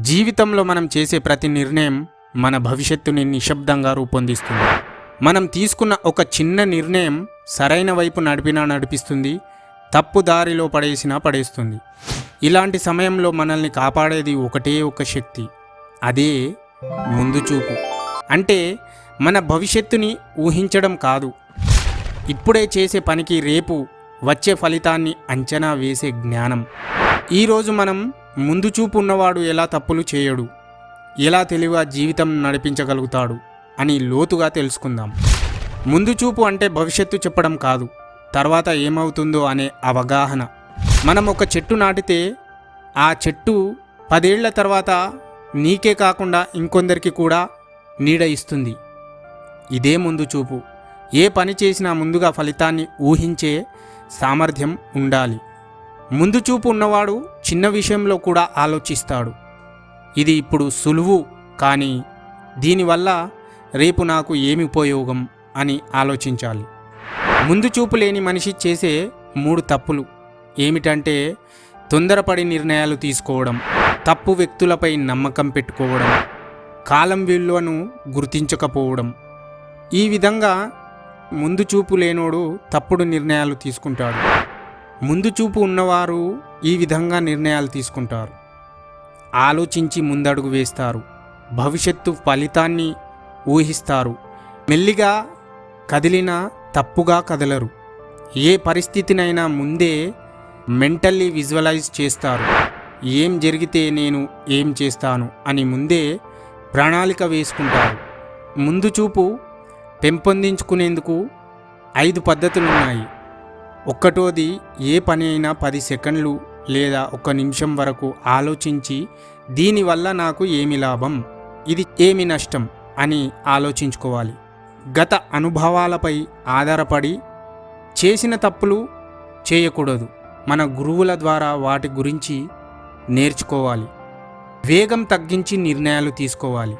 జీవితంలో మనం చేసే ప్రతి నిర్ణయం మన భవిష్యత్తుని నిశ్శబ్దంగా రూపొందిస్తుంది. మనం తీసుకున్న ఒక చిన్న నిర్ణయం సరైన వైపు నడిపినా నడిపిస్తుంది తప్పు దారిలో పడేసినా పడేస్తుంది. ఇలాంటి సమయంలో మనల్ని కాపాడేది ఒకటే ఒక శక్తి అదే ముందు చూపు. అంటే మన భవిష్యత్తుని ఊహించడం కాదు. ఇప్పుడే చేసే పనికి రేపు వచ్చే ఫలితాన్ని అంచనా వేసే జ్ఞానం. ఈరోజు మనం ముందు చూపు ఉన్నవాడు ఎలా తప్పులు చేయడు? ఎలా తెలివిగా జీవితం నడిపించగలుగుతాడు? అని లోతుగా తెలుసుకుందాం. ముందు చూపు అంటే భవిష్యత్తు చెప్పడం కాదు. తర్వాత ఏమవుతుందో అనే అవగాహన. మనం ఒక చెట్టు నాటితే ఆ చెట్టు పదేళ్ళ తర్వాత నీకే కాకుండా ఇంకొందరికి కూడా నీడ ఇస్తుంది. ఇదే ముందు చూపు. ఏ పని చేసినా ముందుగా ఫలితాన్ని ఊహించే సామర్థ్యం ఉండాలి. ముందు చూపు ఉన్నవాడు చిన్న విషయంలో కూడా ఆలోచిస్తాడు. ఇది ఇప్పుడు సులువు కానీ దీనివల్ల రేపు నాకు ఏమి ఉపయోగం అని ఆలోచించాలి. ముందు చూపు లేని మనిషి చేసే మూడు తప్పులు ఏమిటంటే తొందరపడి నిర్ణయాలు తీసుకోవడం తప్పు వ్యక్తులపై నమ్మకం పెట్టుకోవడం కాలం విలువను గుర్తించకపోవడం. ఈ విధంగా ముందు చూపు లేనోడు తప్పుడు నిర్ణయాలు తీసుకుంటాడు. ముందు చూపు ఉన్నవారు ఈ విధంగా నిర్ణయాలు తీసుకుంటారు. ఆలోచించి ముందడుగు వేస్తారు. భవిష్యత్తు ఫలితాన్ని ఊహిస్తారు. మెల్లిగా కదిలినా తప్పుగా కదలరు. ఏ పరిస్థితినైనా ముందే మెంటల్లీ విజువలైజ్ చేస్తారు. ఏం జరిగితే నేను ఏం చేస్తాను అని ముందే ప్రణాళిక వేసుకుంటారు. ముందు చూపు పెంపొందించుకునేందుకు ఐదు పద్ధతులున్నాయి. ఒక్కటోది ఏ పని అయినా పది సెకండ్లు లేదా ఒక నిమిషం వరకు ఆలోచించి దీనివల్ల నాకు ఏమి లాభం? ఇది ఏమి నష్టం? అని ఆలోచించుకోవాలి. గత అనుభవాలపై ఆధారపడి చేసిన తప్పులు చేయకూడదు. మన గురువుల ద్వారా వాటి గురించి నేర్చుకోవాలి. వేగం తగ్గించి నిర్ణయాలు తీసుకోవాలి.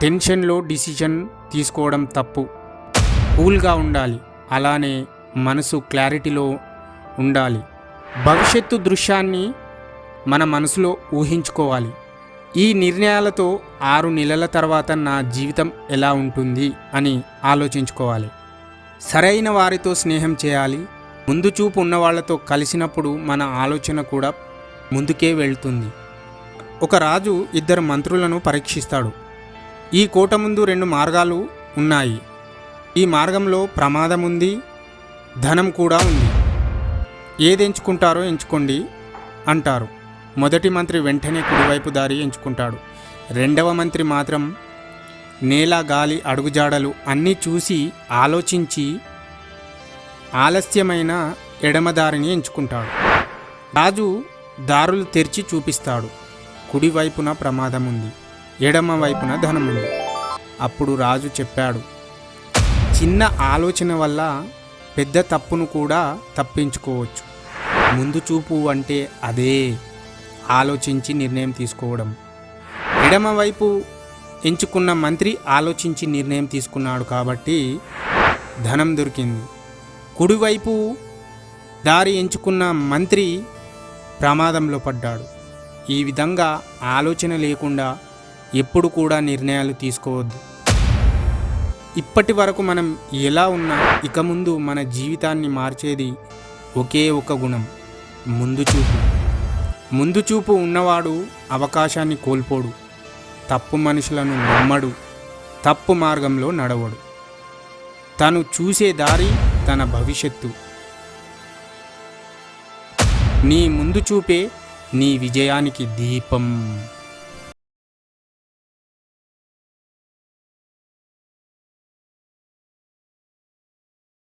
టెన్షన్లో డిసిషన్ తీసుకోవడం తప్పు. కూల్గా ఉండాలి. అలానే మనసు క్లారిటీలో ఉండాలి. భవిష్యత్తు దృశ్యాన్ని మన మనసులో ఊహించుకోవాలి. ఈ నిర్ణయాలతో ఆరు నెలల తర్వాత నా జీవితం ఎలా ఉంటుంది అని ఆలోచించుకోవాలి. సరైన వారితో స్నేహం చేయాలి. ముందు చూపు ఉన్న వాళ్ళతో కలిసినప్పుడు మన ఆలోచన కూడా ముందుకే వెళ్తుంది. ఒక రాజు ఇద్దరు మంత్రులను పరీక్షిస్తాడు. ఈ కోట ముందు రెండు మార్గాలు ఉన్నాయి. ఈ మార్గంలో ప్రమాదం ఉంది ధనం కూడా ఉంది. ఏది ఎంచుకుంటారో ఎంచుకోండి అంటారు. మొదటి మంత్రి వెంటనే కుడివైపు దారి ఎంచుకుంటాడు. రెండవ మంత్రి మాత్రం నేల గాలి అడుగుజాడలు అన్నీ చూసి ఆలోచించి ఆలస్యమైన ఎడమదారిని ఎంచుకుంటాడు. రాజు దారులు తెరిచి చూపిస్తాడు. కుడివైపున ప్రమాదం ఉంది ఎడమ వైపున ధనం ఉంది అప్పుడు రాజు చెప్పాడు చిన్న ఆలోచన వల్ల పెద్ద తప్పును కూడా తప్పించుకోవచ్చు. ముందు చూపు అంటే అదే. ఆలోచించి నిర్ణయం తీసుకోవడం. ఎడమవైపు ఎంచుకున్న మంత్రి ఆలోచించి నిర్ణయం తీసుకున్నాడు కాబట్టి ధనం దొరికింది. కుడివైపు దారి ఎంచుకున్న మంత్రి ప్రమాదంలో పడ్డాడు. ఈ విధంగా ఆలోచన లేకుండా ఎప్పుడు కూడా నిర్ణయాలు తీసుకోవద్దు. ఇప్పటి వరకు మనం ఎలా ఉన్నా ఇక ముందు మన జీవితాన్ని మార్చేది ఒకే ఒక గుణం ముందు చూపు. ముందు చూపు ఉన్నవాడు అవకాశాన్ని కోల్పోడు తప్పు మనుషులను నమ్మడు తప్పు మార్గంలో నడవడు. తను చూసే దారి తన భవిష్యత్తు. నీ ముందు చూపే నీ విజయానికి దీపం.